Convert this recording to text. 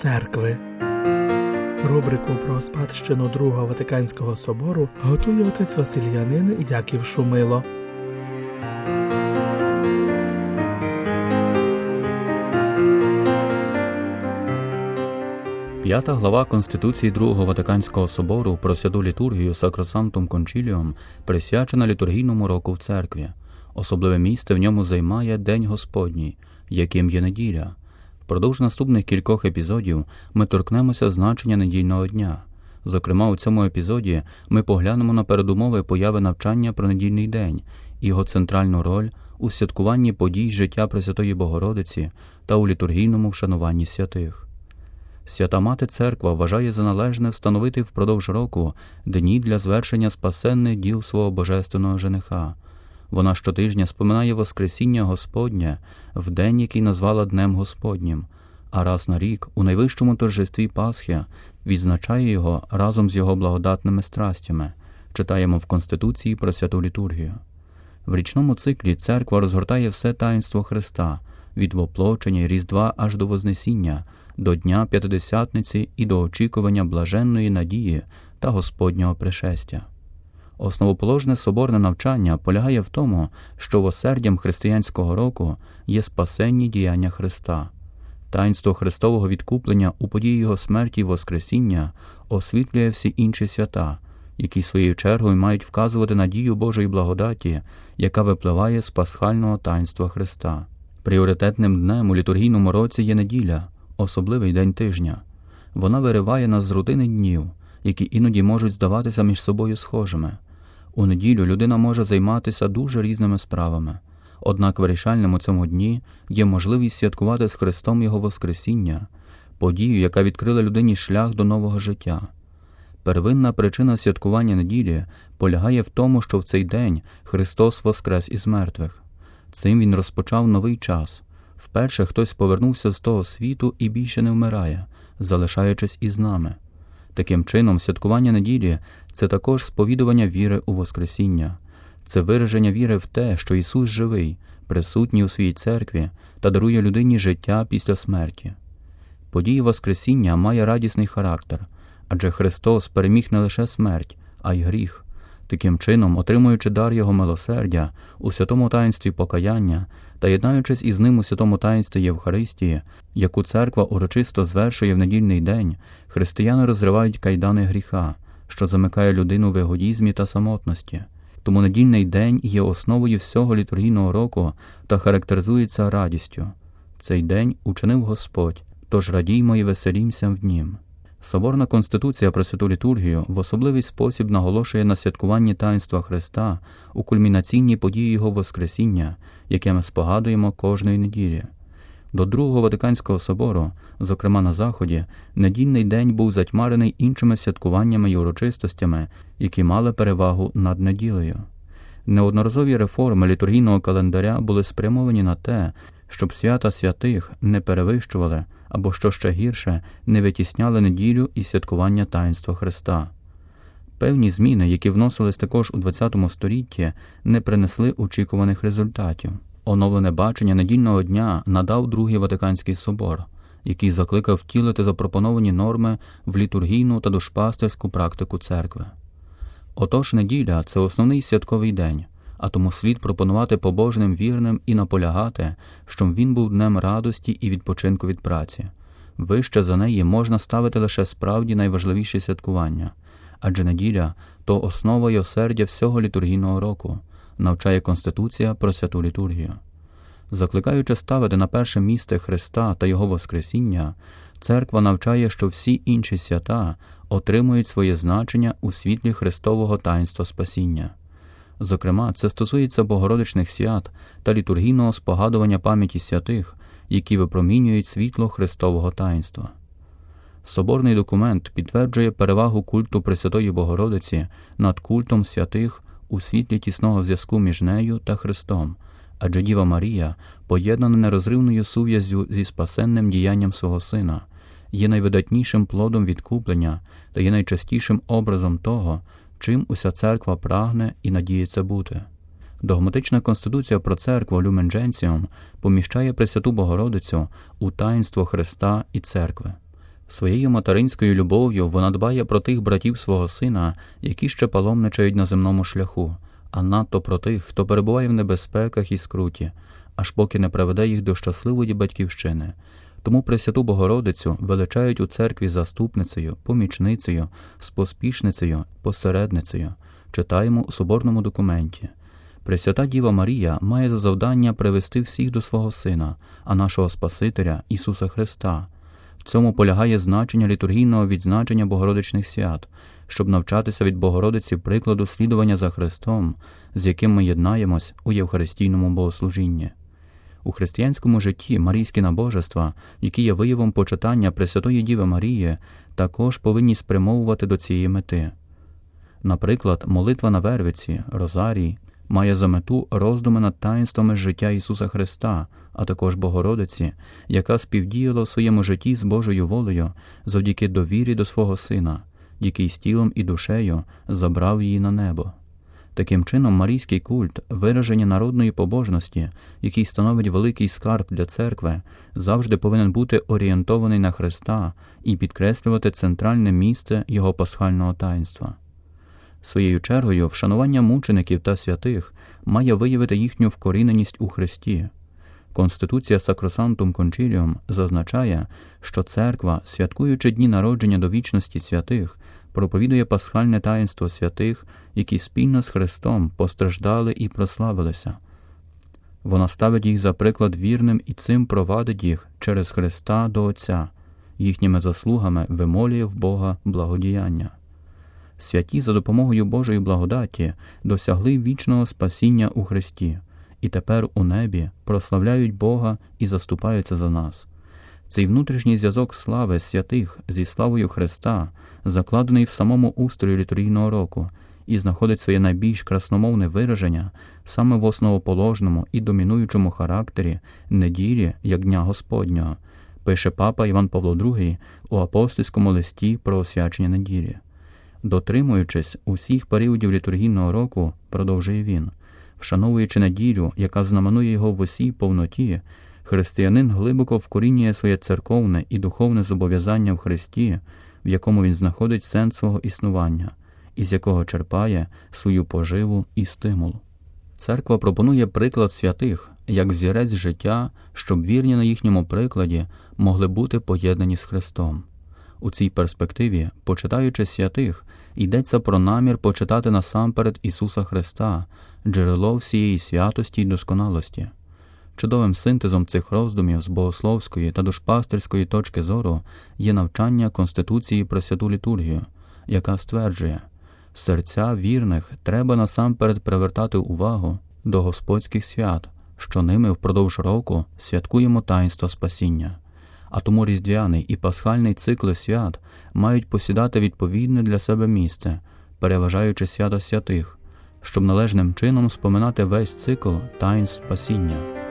церкви. Рубрику про спадщину Другого Ватиканського собору готує отець Васильянин Яків Шумило. П'ята глава Конституції Другого Ватиканського собору про святу літургію Сакросантум Кончіліум присвячена літургійному року в церкві. Особливе місце в ньому займає День Господній, яким є неділя. Впродовж наступних кількох епізодів ми торкнемося значення недільного дня. Зокрема, у цьому епізоді ми поглянемо на передумови появи навчання про недільний день, його центральну роль у святкуванні подій життя Пресвятої Богородиці та у літургійному вшануванні святих. Свята Мати Церква вважає за належне встановити впродовж року дні для звершення спасенних діл свого божественного жениха. Вона щотижня споминає Воскресіння Господнє в день, який назвала Днем Господнім, а раз на рік, у найвищому торжестві Пасхи, відзначає його разом з його благодатними страстями, читаємо в Конституції про святу літургію. В річному циклі церква розгортає все таїнство Христа від воплочення Різдва аж до Вознесіння, до Дня П'ятидесятниці і до очікування блаженної надії та Господнього пришестя. Основоположне соборне навчання полягає в тому, що осердям християнського року є спасенні діяння Христа. Таїнство Христового відкуплення у події Його смерті і Воскресіння освітлює всі інші свята, які своєю чергою мають вказувати надію Божої благодаті, яка випливає з пасхального таїнства Христа. Пріоритетним днем у літургійному році є неділя, особливий день тижня. Вона вириває нас з рутини днів, які іноді можуть здаватися між собою схожими. У неділю людина може займатися дуже різними справами, однак вирішальним у цьому дні є можливість святкувати з Христом Його Воскресіння, подію, яка відкрила людині шлях до нового життя. Первинна причина святкування неділі полягає в тому, що в цей день Христос воскрес із мертвих. Цим Він розпочав новий час. Вперше хтось повернувся з того світу і більше не вмирає, залишаючись із нами. Таким чином, святкування неділі це також сповідування віри у Воскресіння, це вираження віри в те, що Ісус живий, присутній у своїй церкві та дарує людині життя після смерті. Подія Воскресіння має радісний характер, адже Христос переміг не лише смерть, а й гріх. Таким чином, отримуючи дар Його милосердя у святому таїнстві покаяння та єднаючись із ним у святому таїнстві Євхаристії, яку церква урочисто звершує в недільний день, християни розривають кайдани гріха, що замикає людину в егоїзмі та самотності. Тому недільний день є основою всього літургійного року та характеризується радістю. Цей день учинив Господь, тож радіймо і веселімся в нім. Соборна Конституція про святу літургію в особливий спосіб наголошує на святкуванні таїнства Христа у кульмінаційній події Його Воскресіння, яке ми спогадуємо кожної неділі. До Другого Ватиканського собору, зокрема на Заході, недільний день був затьмарений іншими святкуваннями й урочистостями, які мали перевагу над неділею. Неодноразові реформи літургійного календаря були спрямовані на те, щоб свята святих не перевищували або, що ще гірше, не витісняли неділю і святкування таїнства Христа. Певні зміни, які вносились також у ХХ столітті, не принесли очікуваних результатів. Оновлене бачення недільного дня надав Другий Ватиканський собор, який закликав втілити запропоновані норми в літургійну та душпастерську практику церкви. Отож, неділя це основний святковий день, а тому слід пропонувати побожним вірним і наполягати, щоб він був днем радості і відпочинку від праці. Вище за неї можна ставити лише справді найважливіші святкування, адже неділя то основа й осердя всього літургійного року, навчає Конституція про святу літургію. Закликаючи ставити на перше місце Христа та Його Воскресіння, церква навчає, що всі інші свята отримують своє значення у світлі Христового таїнства спасіння. Зокрема, це стосується богородичних свят та літургійного спогадування пам'яті святих, які випромінюють світло Христового таїнства. Соборний документ підтверджує перевагу культу Пресвятої Богородиці над культом святих у світлі тісного зв'язку між нею та Христом, адже Діва Марія, поєднана нерозривною сув'язю зі спасенним діянням свого Сина, є найвидатнішим плодом відкуплення та є найчастішим образом того, чим уся церква прагне і надіється бути. Догматична конституція про церкву Люмен Дженсіум поміщає Пресвяту Богородицю у таїнство Христа і церкви. Своєю материнською любов'ю вона дбає про тих братів свого сина, які ще паломничають на земному шляху, а надто про тих, хто перебуває в небезпеках і скруті, аж поки не приведе їх до щасливої батьківщини. Тому Пресвяту Богородицю величають у церкві заступницею, помічницею, споспішницею, посередницею. Читаємо у соборному документі. Пресвята Діва Марія має за завдання привести всіх до свого Сина, а нашого Спасителя Ісуса Христа. В цьому полягає значення літургійного відзначення Богородичних свят, щоб навчатися від Богородиці прикладу слідування за Христом, з яким ми єднаємось у Євхаристійному богослужінні. У християнському житті марійські набожества, які є виявом почитання Пресвятої Діви Марії, також повинні спрямовувати до цієї мети. Наприклад, молитва на Вервиці, Розарій, має за мету роздуми над таїнствами життя Ісуса Христа, а також Богородиці, яка співдіяла в своєму житті з Божою волею завдяки довірі до свого Сина, який з тілом і душею забрав її на небо. Таким чином, марійський культ, вираження народної побожності, який становить великий скарб для церкви, завжди повинен бути орієнтований на Христа і підкреслювати центральне місце Його пасхального таїнства. Своєю чергою, вшанування мучеників та святих має виявити їхню вкоріненість у Христі. Конституція Sacrosanctum Concilium зазначає, що церква, святкуючи дні народження до вічності святих, проповідує пасхальне таїнство святих, які спільно з Христом постраждали і прославилися. Вона ставить їх за приклад вірним і цим провадить їх через Христа до Отця, їхніми заслугами вимолює в Бога благодіяння. Святі за допомогою Божої благодаті досягли вічного спасіння у Христі, і тепер у небі прославляють Бога і заступаються за нас. Цей внутрішній зв'язок слави святих зі славою Христа, закладений в самому устрої літургійного року, і знаходить своє найбільш красномовне вираження саме в основоположному і домінуючому характері неділі як Дня Господнього, пише папа Іван Павло II у апостольському листі про освячення неділі. Дотримуючись усіх періодів літургійного року, продовжує він, вшановуючи неділю, яка знаменує його в усій повноті, християнин глибоко вкорінює своє церковне і духовне зобов'язання в Христі, в якому він знаходить сенс свого існування, і з якого черпає свою поживу і стимул. Церква пропонує приклад святих як взірець життя, щоб вірні на їхньому прикладі могли бути поєднані з Христом. У цій перспективі, почитаючи святих, йдеться про намір почитати насамперед Ісуса Христа, джерело всієї святості й досконалості. Чудовим синтезом цих роздумів з богословської та душпастерської точки зору є навчання Конституції про святу літургію, яка стверджує, серця вірних треба насамперед привертати увагу до господських свят, що ними впродовж року святкуємо таїнство спасіння а тому різдвяний і пасхальний цикли свят мають посідати відповідне для себе місце, переважаючи свята святих, щоб належним чином споминати весь цикл таїнств спасіння.